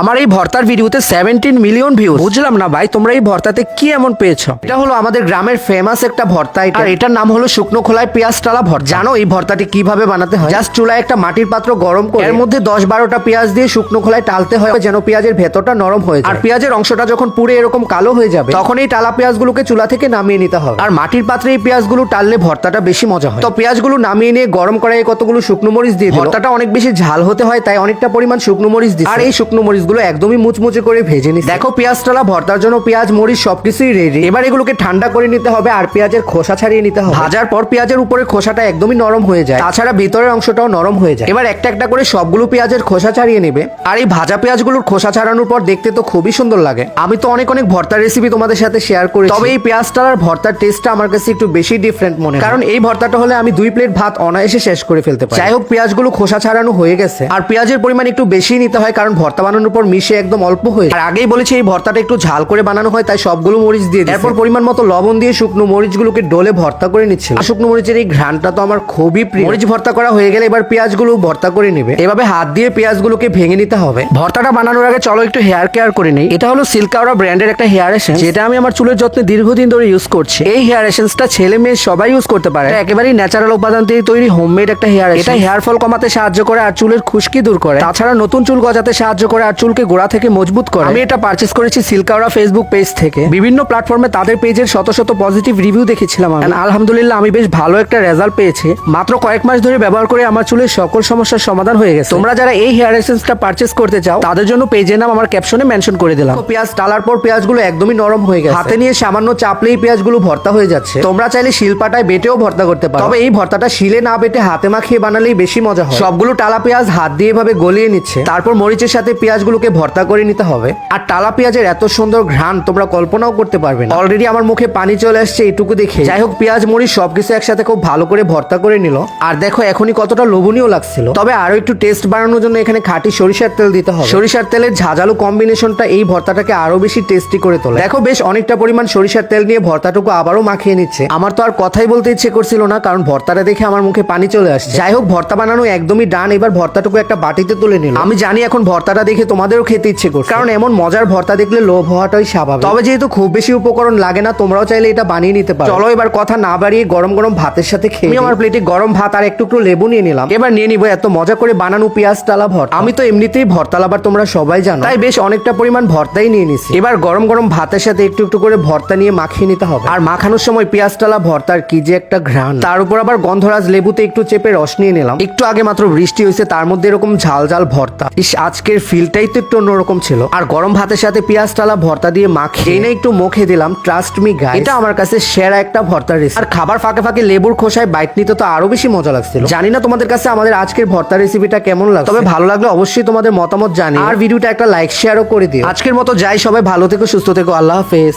আমার এই ভর্তার ভিডিওতে সেভেন্টিন মিলিয়ন ভিউ বুঝলাম না ভাই, তোমরা এই ভর্তাতে কি এমন পেয়েছ? এটা হলো আমাদের গ্রামের ফেমাস একটা ভর্তা item। আর এটার নাম হলো শুকনো খোলায় পেঁয়াজ টালা ভর্তা। জানো এই ভর্তাটি কীভাবে বানাতে হয়? জাস্ট চুলায় একটা মাটির পাত্র গরম করে, এর মধ্যে দশ বারোটা পেঁয়াজ দিয়ে শুকনো খোলায় টালতে হয়, যেন পেঁয়াজের ভেতরটা নরম হয়ে যায়। আর পেঁয়াজের অংশটা যখন পুরো এরকম কালো হয়ে যাবে, তখন এই টালা পেঁয়াজগুলোকে চুলা থেকে নামিয়ে নিতে হবে। আর মাটির পাত্রে এই পেঁয়াজগুলো টাললে ভর্তাটা বেশি মজা হয়। তো পেঁয়াজগুলো নামিয়ে নিয়ে গরম করায় কতগুলো শুকনো মরিচ দিয়ে ভর্তাটা অনেক বেশি ঝাল হতে হয়, তাই অনেকটা পরিমাণ শুকনো মরিচ দিই আর এই শুকনো মরিচগুলো একদমই মুচমুচে করে ভেজে নিই দেখো পেঁয়াজ টালা ভর্তার জন্য পেঁয়াজ মরিচ সবকিছুই রেডি এবার এগুলোকে ঠান্ডা করে নিতে হবে আর পেঁয়াজের খোসা ছাড়িয়ে নিতে হবে। ভাজার পর পেঁয়াজের উপরে খোসাটা একদমই নরম হয়ে যায়। তাছাড়া ভিতরের অংশটাও নরম হয়ে যায়। এবার একটা একটা করে সবগুলো পেঁয়াজের খোসা ছাড়িয়ে নেবে। আর এই ভাজা পেঁয়াজগুলোর খোসা ছাড়ানোর পর দেখতে তো খুবই সুন্দর লাগে। আমি তো অনেক অনেক ভর্তার রেসিপি তোমাদের সাথে শেয়ার করি তবে এই পেঁয়াজ টালার ভর্তার টেস্টটা আমার কাছে একটু বেশি ডিফারেন্ট মনে হয়। কারণ এই ভর্তাটা হলে আমি দুই প্লেট ভাত অনায়াসে শেষ করে ফেলতে পারি। যাই হোক পেঁয়াজগুলো খোসা ছাড়ানো হয়ে গেছে। আর পেঁয়াজের পরিমাণ একটু বেশি নিতে হয় কারণ ভর্তা বানানোর পর মিশে একদম অল্প হয়ে আর আগেই বলেছি এই ভর্তাটা একটু ঝাল করে বানানো হয় তাই সবগুলো মরিচ দিয়ে। এরপর পরিমাণ মতো লবণ দিয়ে শুকনো মরিচগুলোকে ডলে ভর্তা করে নিচ্ছে। শুকনো মরিচের এই ঘ্রাণটা তো আমার খুবই প্রিয়। মরিচ ভর্তা করা হয়ে গেলে এবার পেঁয়াজগুলো ভর্তা করে নেবে। এভাবে হাত দিয়ে পেঁয়াজগুলোকে ভেঙে নিতে হবে। ভর্তাটা বানানোর আগে চলো একটু হেয়ার কেয়ার করে নেই। এটা হলো সিল্কাওরা ব্র্যান্ডের একটা হেয়ার এসেন্স যেটা আমি আমার চুলের যত্নে দীর্ঘদিন ধরে ইউজ করছি। এই হেয়ার এসেন্সটা ছেলে মেয়ে সবাই ইউজ করতে পারে। এটা একেবারেই ন্যাচারাল উপাদান দিয়ে তৈরি হোমমেড একটা হেয়ার এটা হেয়ার ফল কমাতে সাহায্য করে আর চুলের খুশকি দূর করে। তাছাড়া নতুন চুল গজাতে সাহায্য করে আর চুলকে গোড়া থেকে মজবুত করে। আমি এটা পারচেস করেছি সিল্কাওরা ফেসবুক পেজ থেকে। বিভিন্ন প্ল্যাটফর্মে তাদের পেজের শত শত পজিটিভ রিভিউ দেখেছিলাম আমি। আলহামদুলিল্লাহ আমি বেশ ভালো একটা রেজাল্ট পেয়েছি। মাত্র কয়েক মাস ধরে ব্যবহার করে আমার চুলের সকল সমস্যার সমাধান হয়ে গেছে। তোমরা যারা এই হেয়ার এসেন্সটা পারচেস করতে চাও তাদের জন্য পেজের নাম আমার ক্যাপশনে মেনশন করে দিলাম। পেঁয়াজ টালার পর পেঁয়াজগুলো একদমই নরম হয়ে গেছে। হাতে নিয়ে সামান্য চাপলেই পেঁয়াজগুলো ভর্তা হয়ে যাচ্ছে। তোমরা চাইলে শিলপাটায় বেটেও ভর্তা করতে পারো। তবে এই ভর্তাটা শিলে না বেটে হাতে মাখিয়ে বানালেই বেশি মজা হয়। সবগুলো টালা পেঁয়াজ হাত দিয়ে এভাবে গলিয়ে নিচ্ছে। তারপর মরিচের সাথে পেঁয়াজগুলোকে ভর্তা করে নিতে হবে। আর টালা পেঁয়াজের এত সুন্দর ঘ্রাণ তোমরা কল্পনাও করতে পারবে না। অলরেডি আমার মুখে পানি চলে আসছে এইটুকু দেখে। যাই হোক, পেঁয়াজ, মরিচ সবকিছু একসাথে খুব ভালো করে ভর্তা করে নিল। আর দেখো, এখনই কতটা লোভনীয় লাগছিল। তবে আরও একটু টেস্ট বাড়ানোর জন্য এখানে খাঁটি সরিষার তেল দিতে হবে। সরিষার তেলের ঝাঁঝালো কম্বিনেশনটা এই ভর্তাটাকে আরও বেশি টেস্টি করে তোলে। দেখো, বেশ অনেকটা পরিমাণ সরিষার তেল নিয়ে ভর্তাটুকু আবারও মাখিয়ে নিচ্ছে। আমার তো আর কথাই বলতে ইচ্ছে করছিল না, কারণ ভর্তাটা দেখে আমার মুখে পানি চলে আসছে। যাই হোক, ভর্তা বানানো একদমই ডান এবার ভর্তাটুকু একটা বাটিতে তুলে নিল। আমি জানি এখন ভর্তাটা দেখে তোমাদেরও খেতে ইচ্ছে করছে। কারণ এমন মজার ভর্তা দেখলে লোভ হওয়াটাই স্বাভাবিক। তবে যেহেতু খুব বেশি উপকরণ লাগে না তোমরাও চাইলে এটা বানিয়ে নিতে পারো। চলো এবার কথা না বাড়িয়ে গরম গরম ভাতের সাথে খেয়ে আমি আমার প্লেটে গরম ভাত আর একটু একটু লেবু নিয়ে নিলাম। এবার নিয়ে নিবো এত মজা করে বানানো পেঁয়াজ টালা ভর্তা। আমি তো এমনিতেই ভর্তা লাভার তোমরা সবাই জানো। তাই বেশ অনেকটা পরিমাণ ভর্তাই নিয়ে নিছি। এবার গরম গরম ভাতের সাথে একটু একটু করে ভর্তা নিয়ে মাখিয়ে নিতে হবে। আর মাখানোর সময় পেঁয়াজ টালা ভর্তার কি যে একটা ঘ্রাণ। তার উপর আবার গন্ধরাজ লেবুতে একটু চেপে রস নিয়ে নিলাম। একটু আগে মাত্র বৃষ্টি হয়েছে তার মধ্যে এরকম ঝাল ঝাল ভর্তা। ইস আজকের ফিলটাই তো একটু অন্যরকম ছিল। আর গরম ভাতের সাথে পেঁয়াজ টালা ভর্তা দিয়ে মাখিয়ে এনে একটু মুখে দিলাম ট্রাস্ট মি গাই এটা আমার কাছে সেরা একটা ভর্তার রেসিপি আর খাবার ফাঁকে ফাঁকে লেবুর খোসায় বাইট নিতে তো আরও বেশি মজা লাগছিল। জানি না তোমাদের কাছে আমাদের আজকের ভর্তা রেসিপিটা কেমন লাগে তবে ভালো লাগলে অবশ্যই তোমাদের মতামত জানি আর ভিডিওটা একটা লাইক শেয়ারও করে দিও। আজকের মতো যাই সবাই ভালো থেকো সুস্থ থেকো আল্লাহ হাফেজ।